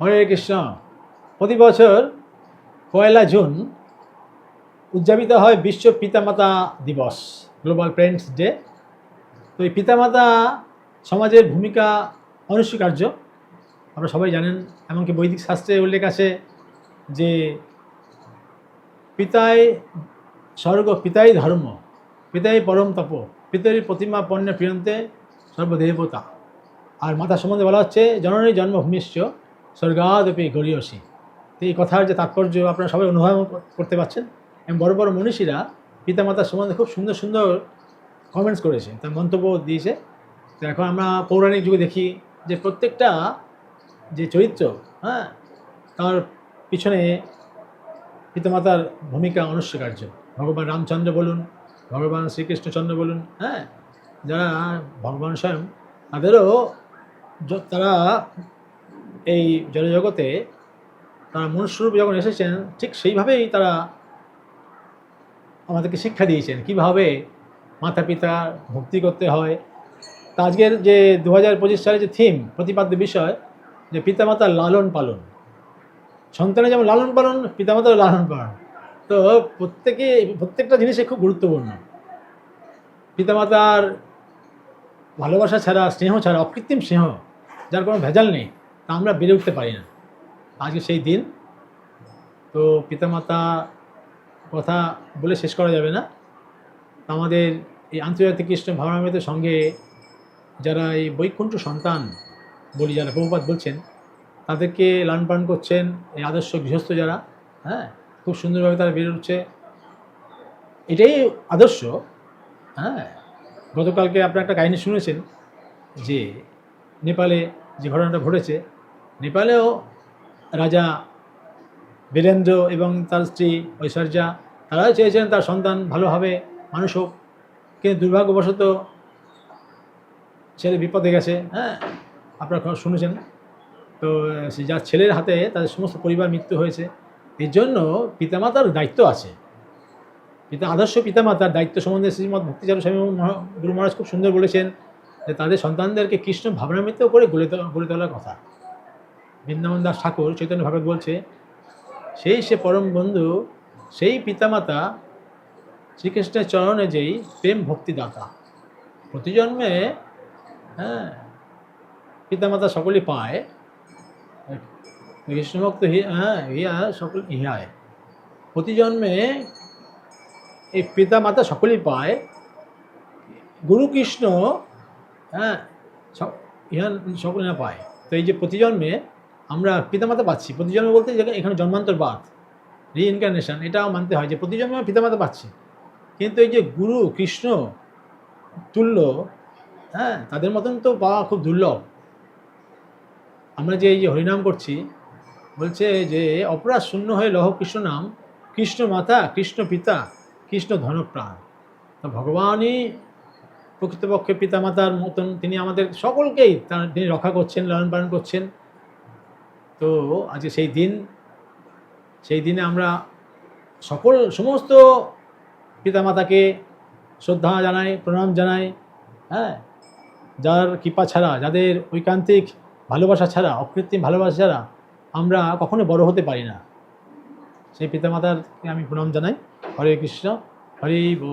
হরে কৃষ্ণ। প্রতি বছর পয়লা জুন উদযাপিত হয় বিশ্ব পিতামাতা দিবস গ্লোবাল প্যারেন্টস ডে তো এই পিতামাতা সমাজের ভূমিকা অনস্বীকার্য। আপনারা সবাই জানেন, এমনকি বৈদিক শাস্ত্রে উল্লেখ আছে যে পিতায় স্বর্গ পিতাই ধর্ম পিতাই পরম তপ পিতরি প্রতিমা পণ্য প্রিয়ন্তে সর্বদেবতা। আর মাতা সম্বন্ধে বলা হচ্ছে, জননী জন্মভূমিশ্চ স্বর্গাদপি গরিয়সী তো এই কথার যে তাৎপর্য আপনারা সবাই অনুভব করতে পারছেন। এবং বড় বড় মনীষীরা পিতামাতার সম্বন্ধে খুব সুন্দর সুন্দর কমেন্টস করেছে। তার মন্তব্য দিয়েছে। তো এখন আমরা পৌরাণিক যুগে দেখি যে প্রত্যেকটা যে চরিত্র হ্যাঁ তার পিছনে পিতামাতার ভূমিকা অনস্বীকার্য। ভগবান রামচন্দ্র বলুন, ভগবান শ্রীকৃষ্ণচন্দ্র বলুন হ্যাঁ যারা ভগবান স্বয়ং, তাদেরও তারা এই জনজগতে তারা মনুষ্যরূপ যখন এসেছেন, ঠিক সেইভাবেই তারা আমাদেরকে শিক্ষা দিয়েছেন। কীভাবে মাতা পিতা ভক্তি করতে হয়। তা আজকের যে দু হাজার পঁচিশ সালে যে থিম প্রতিপাদ্য বিষয়, যে পিতামাতার লালন পালন। সন্তানের যেমন লালন পালন পিতামাতার লালন পালন। তো প্রত্যেকে, প্রত্যেকটা জিনিসই খুব গুরুত্বপূর্ণ। পিতামাতার ভালোবাসা ছাড়া, স্নেহ ছাড়া, অকৃত্রিম স্নেহ, যার কোনো ভেজাল নেই। তা আমরা বেড়ে উঠতে পারি না। আজকে সেই দিন। তো পিতামাতা কথা বলে শেষ করা যাবে না। আমাদের এই আন্তর্জাতিক কৃষ্ণ ভাবনামৃতের সঙ্গে যারা এই বৈকুণ্ঠ সন্তান বলি যারা প্রভুপাত বলছেন, তাদেরকে লালন পালন করছেন এই আদর্শ গৃহস্থ যারা হ্যাঁ খুব সুন্দরভাবে তারা বেড়ে উঠছে। এটাই আদর্শ হ্যাঁ। গতকালকে আপনার একটা কাহিনী শুনেছেন যে নেপালে যে ঘটনাটা ঘটেছে নেপালেও রাজা বীরেন্দ্র এবং তার স্ত্রী ঐশ্বর্যা, তারাও চেয়েছেন তার সন্তান ভালোভাবে মানুষ হোক। কিন্তু দুর্ভাগ্যবশত ছেলে বিপদে গেছে হ্যাঁ আপনারা শুনেছেন। তো যার ছেলের হাতে তাদের সমস্ত পরিবার মৃত্যু হয়েছে, এর জন্য পিতামাতার দায়িত্ব আছে। পিতা, আদর্শ পিতামাতার দায়িত্ব সম্বন্ধে শ্রীমৎ ভক্তিচারু স্বামী গুরু মহারাজ খুব সুন্দর বলেছেন যে, তাদের সন্তানদেরকে কৃষ্ণ ভাবনামৃত করে গড়ে গড়ে তোলার কথা। বৃন্দাবন দাস ঠাকুর চৈতন্য ভাগবত বলছে, সেই সে পরম বন্ধু, সেই পিতামাতা শ্রীকৃষ্ণের চরণে যেই প্রেম ভক্তিদাতা। প্রতিজন্মে হ্যাঁ পিতামাতা সকলেই পায়। কৃষ্ণভক্ত হ্যাঁ ইয়া সকল ইহায় প্রতিজন্মে এই পিতা মাতা সকলেই পায়। গুরু কৃষ্ণ হ্যাঁ ইহা সকলে না পায়। তো এই যে প্রতিজন্মে আমরা পিতামাতা পাচ্ছি, প্রতিজন্মে বলতে এখানে জন্মান্তর বাদ রিইনকার্নেশন এটাও মানতে হয় যে প্রতিজন্মে পিতামাতা পাচ্ছি। কিন্তু এই যে গুরু, কৃষ্ণ, তুল্য হ্যাঁ তাদের মতন তো পাওয়া খুব দুর্লভ। আমরা যে এই যে হরিনাম করছি, বলছে যে অপরাধ শূন্য হয়ে লহ কৃষ্ণ নাম, কৃষ্ণ মাতা, কৃষ্ণ পিতা, কৃষ্ণ ধনপ্রাণ। তা ভগবানই প্রকৃতপক্ষে পিতামাতার মতন, তিনি আমাদের সকলকেই তিনি রক্ষা করছেন, লালন পালন করছেন। তো আজকে সেই দিন, সেই দিনে আমরা সকল, সমস্ত পিতামাতাকে শ্রদ্ধা জানাই, প্রণাম জানাই হ্যাঁ? যার কৃপা ছাড়া, যাদের ঐকান্তিক ভালোবাসা ছাড়া, অকৃত্রিম ভালোবাসা ছাড়া আমরা কখনো বড় হতে পারি না। সেই পিতামাতারকে আমি প্রণাম জানাই। হরে কৃষ্ণ, হরে বো